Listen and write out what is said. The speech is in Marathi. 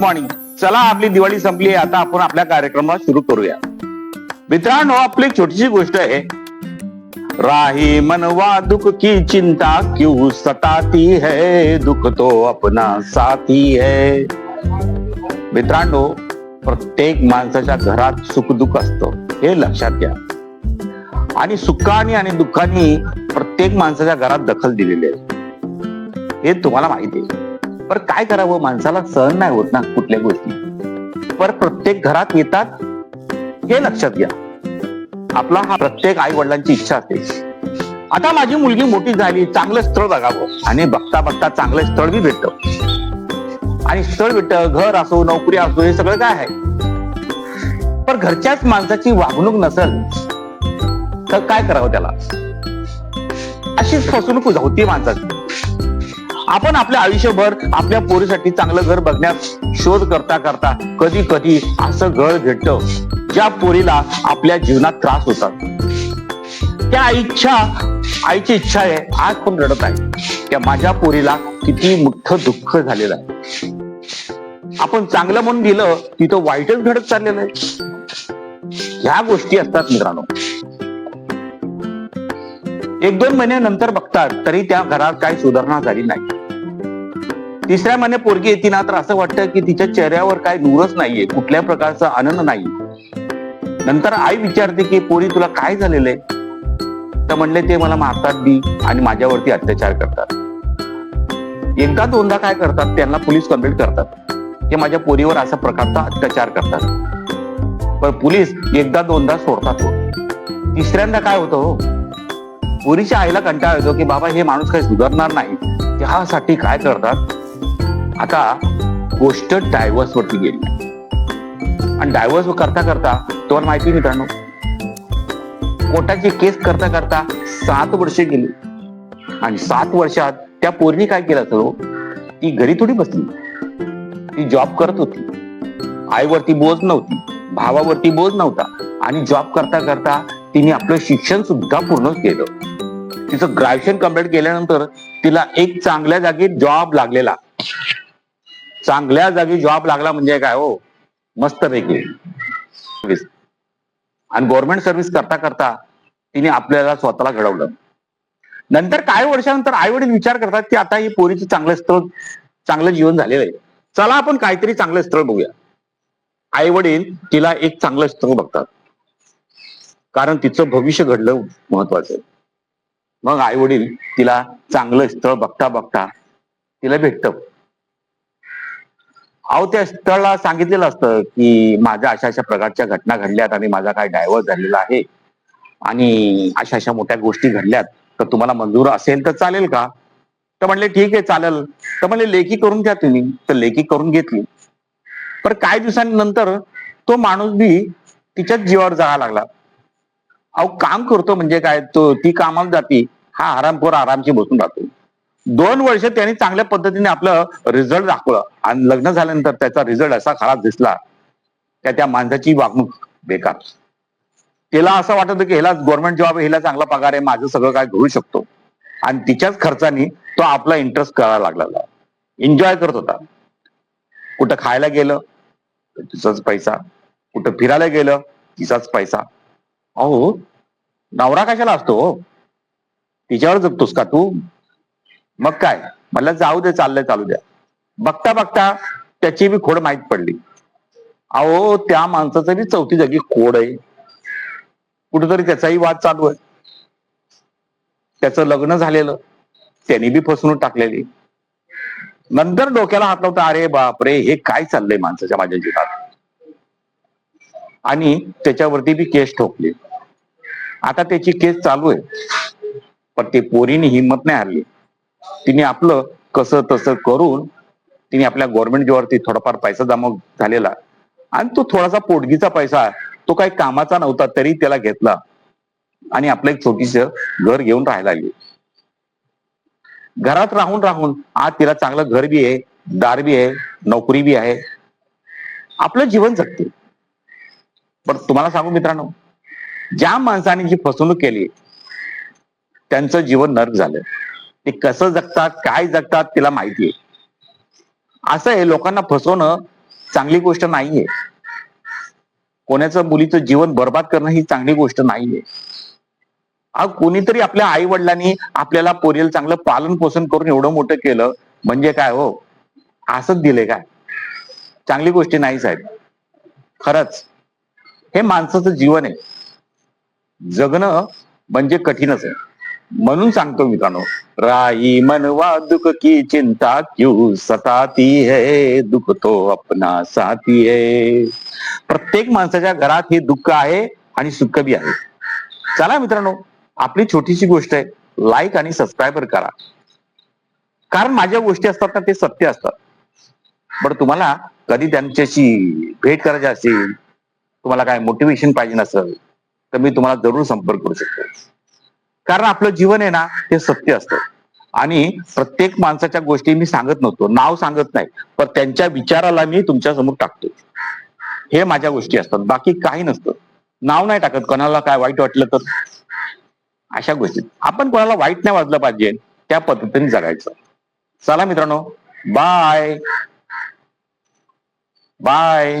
मॉर्निंग चला आपली दिवाळी संपली आता आपण आपल्या कार्यक्रमात सुरू करूया. मित्रांनो आपली छोटीशी गोष्ट आहे. राही मनवा दुख की चिंता क्यों सताती है दुख तो अपना साथी है. मित्रांनो प्रत्येक माणसाच्या घरात सुख दुःख असतं. हे लक्षात घ्या. आणि सुखानी आणि दुःखानी प्रत्येक माणसाच्या घरात दखल दिलेली आहे. हे तुम्हाला माहिती आहे. पर काय करावं? माणसाला सहन नाही होत ना कुठल्या गोष्टी. पर प्रत्येक घरात येतात हे लक्षात घ्या. आपला हा प्रत्येक आई वडिलांची इच्छा असते. आता माझी मुलगी मोठी झाली चांगलं स्थळ बघावं. आणि बघता बघता चांगलं स्थळ बी भेटत. आणि स्थळ भेटत घर असो नोकरी असो हे सगळं काय आहे? पण घरच्याच माणसाची वागणूक नसेल तर काय करावं त्याला? अशीच फसवणूक होती माणसाची. आपण आपल्या आयुष्यभर आपल्या पोरीसाठी चांगलं घर बघण्यात शोध करता करता कधी कधी असं घर भेटतं ज्या पोरीला आपल्या जीवनात त्रास होतात. त्या इच्छा आईची इच्छा आहे आज पण रडत आहे. त्या माझ्या पोरीला किती मोठं दुःख झालेलं आहे. आपण चांगलं म्हणून गेलं तिथं वाईटच घडत चाललेलं आहे. ह्या गोष्टी असतात मित्रांनो. एक दोन महिन्यानंतर बघतात तरी त्या घरात काही सुधारणा झाली नाही. तिसऱ्या महिने पोरगी येते ना तर असं वाटतं की तिच्या चेहऱ्यावर काय नूरच नाहीये कुठल्या प्रकारचा आनंद नाही नंतर आई विचारते की पोरी तुला काय झालेलं आहे? तर म्हणले ते मला मारतात बी आणि माझ्यावरती अत्याचार करतात. एकदा दोनदा काय करतात त्यांना पोलीस कंप्लेंट करतात ते माझ्या पोरीवर अशा प्रकारचा अत्याचार करतात. पण पोलीस एकदा दोनदा सोडतात हो. तिसऱ्यांदा काय होतं हो? पोरीच्या आईला कंटाळा येतो की बाबा हे माणूस काही सुधारणार नाही. त्यासाठी काय करतात? आता गोष्ट डायव्हर्स वरती गेली. आणि डायव्हर्स करता करता तुम्हाला माहिती मित्रांनो कोर्टाची केस करता करता सात वर्षे गेली. आणि सात वर्षात त्या पोरीने काय केलं असेल हो? ती घरी थोडी बसली. ती जॉब करत होती. आईवरती बोज नव्हती. भावावरती बोज नव्हता. आणि जॉब करता करता तिने आपलं शिक्षण सुद्धा पूर्ण केलं. तिचं ग्रॅज्युएशन कंप्लीट केल्यानंतर तिला एक चांगल्या जागी जॉब लागलेला. चांगल्या जागी जॉब लागला म्हणजे काय हो? मस्त पैकी आणि गव्हर्नमेंट सर्व्हिस करता करता तिने आपल्याला स्वतःला घडवलं. नंतर काही वर्षानंतर आई वडील विचार करतात की आता ही पोरीचं चांगलं स्थळ चांगलं जीवन झालेलं आहे. चला आपण काहीतरी चांगलं स्थळ बघूया. आई वडील तिला एक चांगलं स्थळ बघतात. कारण तिचं भविष्य घडलं महत्वाचं. आहे मग आई वडील तिला चांगलं स्थळ बघता बघता तिला भेटतं. अहो त्या स्थळाला सांगितलेलं असतं की माझ्या अशा अशा प्रकारच्या घटना घडल्यात आणि माझा काय डायव्हर्स झालेला आहे. आणि अशा अशा मोठ्या गोष्टी घडल्यात. तर तुम्हाला मंजूर असेल तर चालेल का? तर म्हणले ठीक आहे चालेल. तर म्हणले लेखी करून घ्या तुम्ही. तर लेखी करून घेतली. पण काही दिवसांनंतर तो माणूस बी तिच्याच जीवावर जायला लागला. अहो काम करतो म्हणजे काय? तो ती कामाला जाती. हा आरामखोर आरामशी बसून राहतो. दोन वर्ष त्यांनी चांगल्या पद्धतीने आपलं रिझल्ट दाखवलं. आणि लग्न झाल्यानंतर त्याचा रिझल्ट असा खराब दिसला त्या त्या माणसाची वागणूक बेकार. तिला असं वाटत होतं की ह्याला गव्हर्नमेंट जॉब ह्याला चांगला पगार आहे माझं सगळं काय घडू शकतो. आणि तिच्याच खर्चाने तो आपला इंटरेस्ट करायला लागला. एन्जॉय करत होता. कुठं खायला गेलं तिचाच पैसा. कुठं फिरायला गेलं तिचाच पैसा. अहो नवरा कशाला असतो? हो? तिच्यावर जगतोस का तू? मग काय? मला जाऊ दे चाललंय चालू द्या. बघता बघता त्याची बी खोड माहीत पडली. अहो त्या माणसाचं बी चौथी जागी खोड आहे. कुठेतरी त्याचाही वाद चालू आहे. त्याचं लग्न झालेलं. त्यांनी बी फसवणूक टाकलेली. नंतर डोक्याला हात लावता अरे बापरे हे काय चाललंय माणसाच्या माझ्या जीवनात आणि त्याच्यावरती बी केस ठोकली. आता त्याची केस चालू आहे. पण ते पोरीने हिंमत नाही हरली. तिने आपलं कसं तसं करून तिने आपल्या गव्हर्नमेंट जॉबवरती थोडाफार पैसा जमा झालेला. आणि तो थोडासा पोटगीचा पैसा तो काही कामाचा नव्हता तरी त्याला घेतला. आणि आपलं एक छोटीस घर घेऊन राहायला लागली. घरात राहून राहून आज तिला चांगलं घर बी आहे दार बी आहे नोकरी बी आहे. आपलं जीवन जगते. पण तुम्हाला सांगू मित्रांनो ज्या माणसाने जी फसवणूक केली त्यांचं जीवन नर्क झालं. ते कसं जगतात काय जगतात तिला माहिती आहे असं आहे लोकांना फसवणं चांगली गोष्ट नाहीये. कोणाचं मुलीचं जीवन बर्बाद करणं ही चांगली गोष्ट नाहीये. अग कोणीतरी आपल्या आई वडिलांनी आपल्याला पोरीला चांगलं पालन पोषण करून एवढं मोठं केलं म्हणजे काय हो? असंच दिले काय? चांगली गोष्टी नाही साहेब. खरंच. हे माणसाचं जीवन आहे. जगणं म्हणजे कठीणच आहे. म्हणून सांगतो मित्रांनो राई मनवा दुख की चिंता क्यू? सताती है दुख तो अपना साथी है. प्रत्येक माणसाच्या घरात हे दुःख आहे आणि सुख बी आहे. चला मित्रांनो आपली छोटीशी गोष्ट आहे लाईक आणि सबस्क्रायबर करा. कारण माझ्या गोष्टी असतात ना ते सत्य असतात. बरं तुम्हाला कधी त्यांच्याशी भेट करायची असेल तुम्हाला काय मोटिवेशन पाहिजे नसेल तर मी तुम्हाला जरूर संपर्क करू शकतो. कारण आपलं जीवन आहे ना ते सत्य असतं. आणि प्रत्येक माणसाच्या गोष्टी मी सांगत नव्हतो नाव सांगत नाही पण त्यांच्या विचाराला मी तुमच्यासमोर टाकतो. हे माझ्या गोष्टी असतात बाकी काही नसतं. नाव नाही टाकत कोणाला काय वाईट वाटलं तर. अशा गोष्टी. आपण कोणाला वाईट नाही वाजलं पाहिजे त्या पद्धतीने जगायचं. चला मित्रांनो बाय बाय